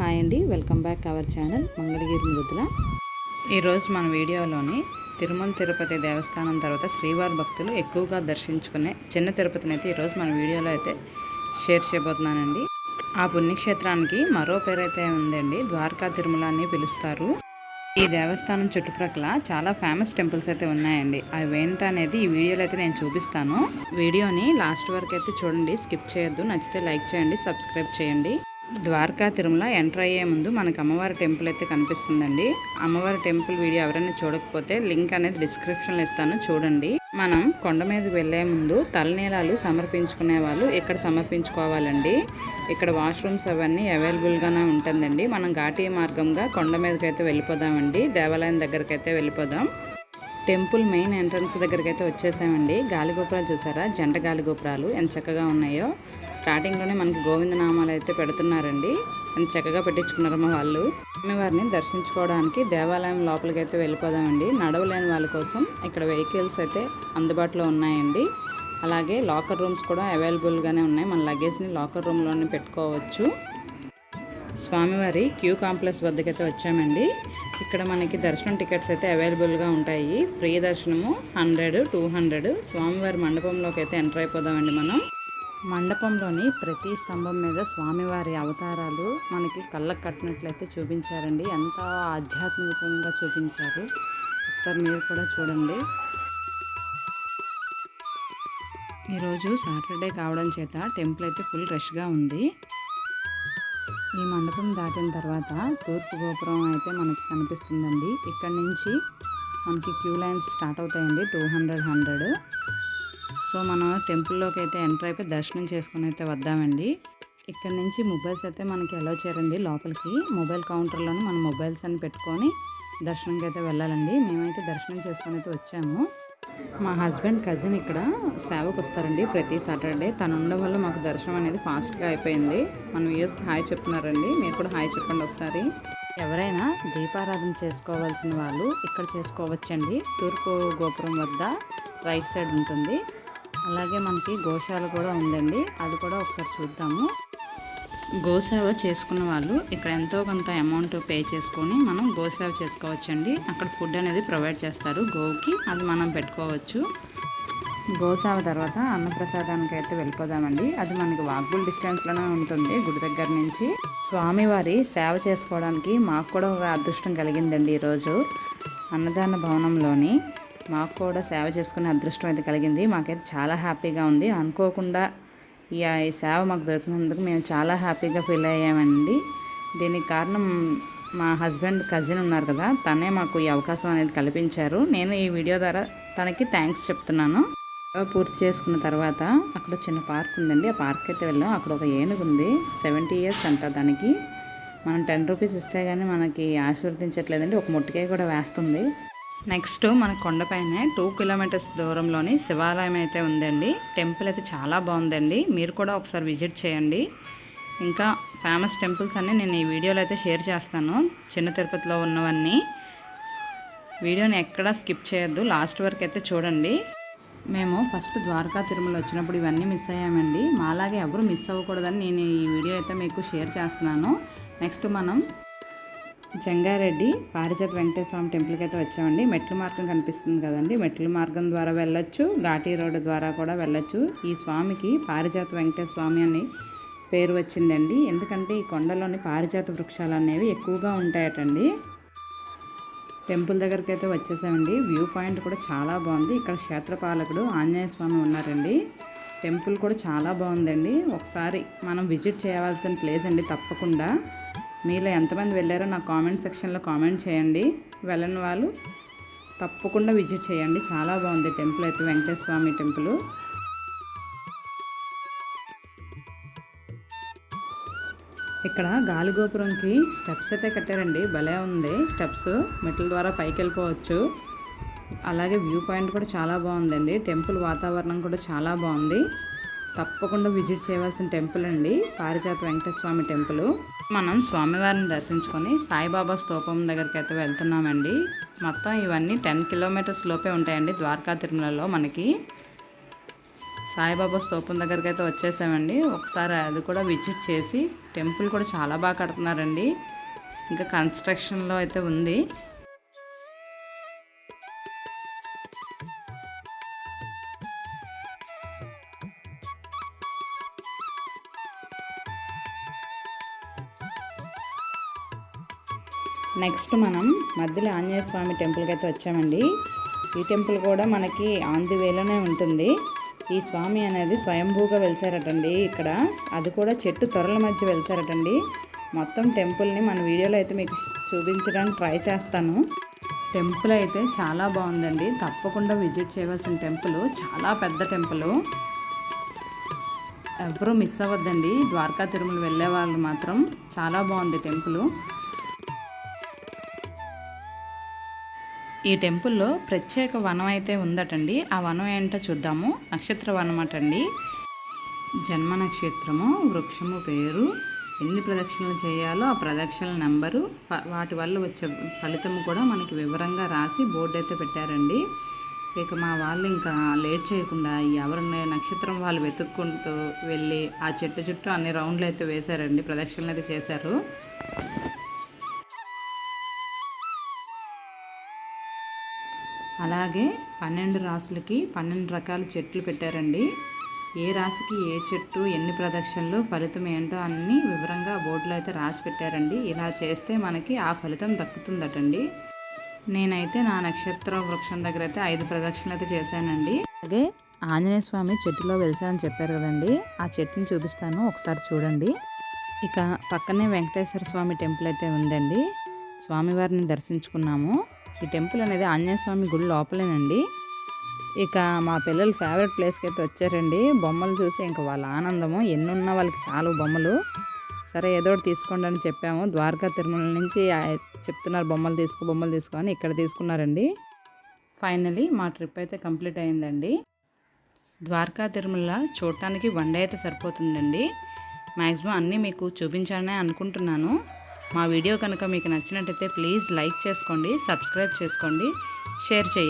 Hi అండి welcome back our channel Mangalagiri Mrudula ఈరోజు మన వీడియోలోని తిరుమల తిరుపతి దేవస్థానం తర్వాత శ్రీవారి భక్తులు ఎక్కువగా దర్శించుకునే చిన్న తిరుపతిని అయితే ఈరోజు మన వీడియోలో అయితే షేర్ చేయబోతున్నానండి. ఆ పుణ్యక్షేత్రానికి మరో పేరు అయితే ఉందండి ద్వారకా తిరుమల అని పిలుస్తారు. ఈ దేవస్థానం చుట్టుప్రక్కల చాలా ఫేమస్ టెంపుల్స్ అయితే ఉన్నాయండి. అవి ఏంటనేది ఈ వీడియోలో అయితే నేను చూపిస్తాను. వీడియోని లాస్ట్ వరకు అయితే చూడండి స్కిప్ చేయొద్దు నచ్చితే లైక్ చేయండి సబ్స్క్రైబ్ చేయండి. ద్వారకా తిరుమల ఎంటర్ అయ్యే ముందు మనకు అమ్మవారి టెంపుల్ అయితే కనిపిస్తుందండి. అమ్మవారి టెంపుల్ వీడియో ఎవరైనా చూడకపోతే లింక్ అనేది డిస్క్రిప్షన్లో ఇస్తాను చూడండి. మనం కొండ మీదకి వెళ్ళే ముందు తలనీలాలు సమర్పించుకునే వాళ్ళు ఇక్కడ సమర్పించుకోవాలండి. ఇక్కడ వాష్రూమ్స్ అవన్నీ అవైలబుల్గానే ఉంటుందండి. మనం ఘాటీ మార్గంగా కొండ మీదకి అయితే వెళ్ళిపోదామండి. దేవాలయం దగ్గరికి అయితే వెళ్ళిపోదాం. టెంపుల్ మెయిన్ ఎంట్రన్స్ దగ్గరికి అయితే వచ్చేసామండి. గాలిగోపురాలు చూసారా? జంట గాలిగోపురాలు. ఎంత చక్కగా ఉన్నాయో. స్టార్టింగ్లోనే మనకి గోవిందనామాలు అయితే పెడుతున్నారండి. ఎంత చక్కగా పెట్టించుకున్నారు మా వాళ్ళు. అమ్మవారిని దర్శించుకోవడానికి దేవాలయం లోపలికి అయితే వెళ్ళిపోదామండి. నడవలేని వాళ్ళ కోసం ఇక్కడ వెహికల్స్ అయితే అందుబాటులో ఉన్నాయండి. అలాగే లాకర్ రూమ్స్ కూడా అవైలబుల్గానే ఉన్నాయి. మన లగేజ్ని లాకర్ రూమ్లోనే పెట్టుకోవచ్చు. స్వామివారి క్యూ కాంప్లెక్స్ వద్దకైతే వచ్చామండి. ఇక్కడ మనకి దర్శనం టికెట్స్ అయితే అవైలబుల్గా ఉంటాయి. ఫ్రీ దర్శనము హండ్రెడ్ టూ హండ్రెడ్. స్వామివారి మండపంలోకి అయితే ఎంటర్ అయిపోదామండి మనం. మండపంలోని ప్రతి స్తంభం మీద స్వామివారి అవతారాలు మనకి కళ్ళకు కట్టినట్లయితే చూపించారండి. ఎంతో ఆధ్యాత్మికంగా చూపించారు. ఒకసారి మీరు కూడా చూడండి. ఈరోజు సాటర్డే కావడం చేత టెంపుల్ అయితే ఫుల్ రష్గా ఉంది. ఈ మండపం దాటిన తర్వాత తూర్పు గోపురం అయితే మనకి కనిపిస్తుందండి. ఇక్కడ నుంచి మనకి క్యూ లైన్స్ స్టార్ట్ అవుతాయండి టూ హండ్రెడ్ హండ్రెడ్. సో మనం టెంపుల్లోకి అయితే ఎంటర్ అయిపోయి దర్శనం చేసుకుని అయితే వద్దామండి. ఇక్కడ నుంచి మొబైల్స్ అయితే మనకి ఎలా చేయండి లోపలికి. మొబైల్ కౌంటర్లోనే మన మొబైల్స్ అని పెట్టుకొని దర్శనంకి అయితే వెళ్ళాలండి. మేమైతే దర్శనం చేసుకొని అయితే వచ్చాము. మా హస్బెండ్ కజిన్ ఇక్కడ సేవకు వస్తారండి ప్రతి సాటర్డే. తను ఉండడం వల్ల మాకు దర్శనం అనేది ఫాస్ట్గా అయిపోయింది. మన వ్యూయర్స్కి హాయ్ చెప్తున్నారండి. మీరు కూడా హాయ్ చెప్పండి ఒకసారి. ఎవరైనా దీపారాధన చేసుకోవాల్సిన వాళ్ళు ఇక్కడ చేసుకోవచ్చండి. తూర్పు గోపురం వద్ద రైట్ సైడ్ ఉంటుంది. అలాగే మనకి గోశాల కూడా ఉందండి. అది కూడా ఒకసారి చూద్దాము. గోసేవ చేసుకున్న వాళ్ళు ఇక్కడ ఎంతో కొంత అమౌంట్ పే చేసుకొని మనం గోసేవ చేసుకోవచ్చండి. అక్కడ ఫుడ్ అనేది ప్రొవైడ్ చేస్తారు గోకి అది మనం పెట్టుకోవచ్చు. గోసేవ తర్వాత అన్నప్రసాదానికి అయితే వెళ్ళిపోదామండి. అది మనకి వాక్బుల్ డిస్టెన్స్లోనే ఉంటుంది గుడి దగ్గర నుంచి. స్వామివారి సేవ చేసుకోవడానికి మాకు కూడా ఒక అదృష్టం కలిగిందండి ఈరోజు. అన్నదాన భవనంలోని మాకు కూడా సేవ చేసుకునే అదృష్టం అయితే కలిగింది. మాకైతే చాలా హ్యాపీగా ఉంది. అనుకోకుండా ఈ ఈ సేవ మాకు దొరికినందుకు మేము చాలా హ్యాపీగా ఫీల్ అయ్యామండి. దీనికి కారణం మా హస్బెండ్ కజిన్ ఉన్నారు కదా తనే మాకు ఈ అవకాశం అనేది కల్పించారు. నేను ఈ వీడియో ద్వారా తనకి థ్యాంక్స్ చెప్తున్నాను. పూర్తి చేసుకున్న తర్వాత అక్కడ చిన్న పార్క్ ఉందండి. ఆ పార్క్ అయితే వెళ్ళాం. అక్కడ ఒక ఏనుగు ఉంది. సెవెంటీ ఇయర్స్ అంట దానికి. మనం టెన్ రూపీస్ ఇస్తే కానీ మనకి ఆశీర్వదించట్లేదండి. ఒక ముట్టికాయ కూడా వేస్తుంది. నెక్స్ట్ మన కొండపైనే టూ కిలోమీటర్స్ దూరంలోని శివాలయం అయితే ఉందండి. టెంపుల్ అయితే చాలా బాగుందండి. మీరు కూడా ఒకసారి విజిట్ చేయండి. ఇంకా ఫేమస్ టెంపుల్స్ అన్నీ నేను ఈ వీడియోలో అయితే షేర్ చేస్తాను. చిన్న తిరుపతిలో ఉన్నవన్నీ. వీడియోని ఎక్కడా స్కిప్ చేయొద్దు. లాస్ట్ వరకు అయితే చూడండి. మేము ఫస్ట్ ద్వారకా తిరుమల వచ్చినప్పుడు ఇవన్నీ మిస్ అయ్యామండి. మాలాగే ఎవరు మిస్ అవ్వకూడదని నేను ఈ వీడియో అయితే మీకు షేర్ చేస్తున్నాను. నెక్స్ట్ మనం జంగారెడ్డి పారిజాత వెంకటేశ్వర స్వామి టెంపుల్కి అయితే వచ్చామండి. మెట్ల మార్గం కనిపిస్తుంది కదండి. మెట్ల మార్గం ద్వారా వెళ్ళొచ్చు. ఘాటీ రోడ్డు ద్వారా కూడా వెళ్ళొచ్చు. ఈ స్వామికి పారిజాత వెంకటేశ్వర స్వామి అని పేరు వచ్చిందండి. ఎందుకంటే ఈ కొండలోని పారిజాత వృక్షాలు అనేవి ఎక్కువగా ఉంటాయటండి. టెంపుల్ దగ్గరికి అయితే వచ్చేసామండి. వ్యూ పాయింట్ కూడా చాలా బాగుంది. ఇక్కడ క్షేత్రపాలకుడు ఆంజనేయ స్వామి ఉన్నారండి. టెంపుల్ కూడా చాలా బాగుందండి. ఒకసారి మనం విజిట్ చేయవలసిన ప్లేస్ అండి తప్పకుండా. మీలో ఎంతమంది వెళ్ళారో నా కామెంట్ సెక్షన్లో కామెంట్ చేయండి. వెళ్ళని వాళ్ళు తప్పకుండా విజిట్ చేయండి. చాలా బాగుంది టెంపుల్ అయితే వెంకటేశ్వర స్వామి టెంపుల్. ఇక్కడ గాలిగోపురంకి స్టెప్స్ అయితే కట్టారండి. భలే ఉంది. స్టెప్స్ మెట్ల ద్వారా పైకి వెళ్ళిపోవచ్చు. అలాగే వ్యూ పాయింట్ కూడా చాలా బాగుందండి. టెంపుల్ వాతావరణం కూడా చాలా బాగుంది. తప్పకుండా విజిట్ చేయవలసిన టెంపుల్ అండి. పారిజాత వెంకటస్వామి టెంపుల్. మనం స్వామివారిని దర్శించుకొని సాయిబాబా స్తూపం దగ్గరికి అయితే వెళ్తున్నామండి. మొత్తం ఇవన్నీ టెన్ కిలోమీటర్స్ లోపే ఉంటాయండి. ద్వారకా తిరుమలలో మనకి. సాయిబాబా స్తూపం దగ్గరికి అయితే వచ్చేసామండి. ఒకసారి అది కూడా విజిట్ చేసి టెంపుల్ కూడా చాలా బాగా కడుతున్నారండి. ఇంకా కన్స్ట్రక్షన్లో అయితే ఉంది. నెక్స్ట్ మనం మధ్యలో ఆంజనేయ స్వామి టెంపుల్కి అయితే వచ్చామండి. ఈ టెంపుల్ కూడా మనకి ఆన్ ది వేలోనే ఉంటుంది. ఈ స్వామి అనేది స్వయంభూగా వెలిసారటండి ఇక్కడ. అది కూడా చెట్టు త్వరల మధ్య వెలిసారటండి. మొత్తం టెంపుల్ని మన వీడియోలో అయితే మీకు చూపించడానికి ట్రై చేస్తాను. టెంపుల్ అయితే చాలా బాగుందండి. తప్పకుండా విజిట్ చేయవలసిన టెంపుల్. చాలా పెద్ద టెంపుల్. ఎవరూ మిస్ అవ్వద్దండి. ద్వారకా తిరుమల వెళ్ళే వాళ్ళు మాత్రం చాలా బాగుంది టెంపుల్. ఈ టెంపుల్లో ప్రత్యేక వనం అయితే ఉందటండి. ఆ వనం ఏంటో చూద్దాము. నక్షత్ర వనం అటండి. జన్మ నక్షత్రము వృక్షము పేరు ఎన్ని ప్రదక్షిణలు చేయాలో ఆ ప్రదక్షిణల నెంబరు వాటి వల్ల వచ్చే ఫలితం కూడా మనకి వివరంగా రాసి బోర్డు అయితే పెట్టారండి. ఇక మా వాళ్ళు ఇంకా లేట్ చేయకుండా ఎవరు నక్షత్రం వాళ్ళు వెతుక్కుంటూ వెళ్ళి ఆ చెట్టు చుట్టూ అన్ని రౌండ్లు అయితే వేశారండి. ప్రదక్షిణలు అయితే చేశారు. అలాగే పన్నెండు రాసులకి పన్నెండు రకాల చెట్లు పెట్టారండి. ఏ రాశికి ఏ చెట్టు ఎన్ని ప్రదక్షిణలు ఫలితం ఏంటో అన్ని వివరంగా బోర్డులో అయితే రాసి పెట్టారండి. ఇలా చేస్తే మనకి ఆ ఫలితం దక్కుతుందటండి. నేనైతే నా నక్షత్ర వృక్షం దగ్గర అయితే ఐదు ప్రదక్షిణలు అయితే చేశానండి. అలాగే ఆంజనేయ స్వామి చెట్టులో వెలిసానని చెప్పారు కదండి. ఆ చెట్టుని చూపిస్తాను ఒకసారి చూడండి. ఇక పక్కనే వెంకటేశ్వర స్వామి టెంపుల్ అయితే ఉందండి. స్వామివారిని దర్శించుకున్నాము. ఈ టెంపుల్ అనేది ఆంజనేయ స్వామి గుడి లోపలేనండి. ఇక మా పిల్లలు ఫేవరెట్ ప్లేస్కి అయితే వచ్చారండి. బొమ్మలు చూసి ఇంకా వాళ్ళ ఆనందము. ఎన్నున్నా వాళ్ళకి చాలా బొమ్మలు. సరే ఏదో ఒకటి తీసుకోండి అని చెప్పాము. ద్వారకా తిరుమల నుంచి చెప్తున్నారు బొమ్మలు తీసుకో బొమ్మలు తీసుకో అని ఇక్కడ తీసుకున్నారండి. ఫైనలీ మా ట్రిప్ అయితే కంప్లీట్ అయిందండి. ద్వారకా తిరుమల చూడటానికి వన్ డే అయితే సరిపోతుందండి. మ్యాక్సిమం అన్నీ మీకు చూపించాలనే అనుకుంటున్నాను. మా వీడియో కనుక మీకు నచ్చినట్టయితే ప్లీజ్ లైక్ చేసుకోండి సబ్స్క్రైబ్ చేసుకోండి షేర్ చేయండి.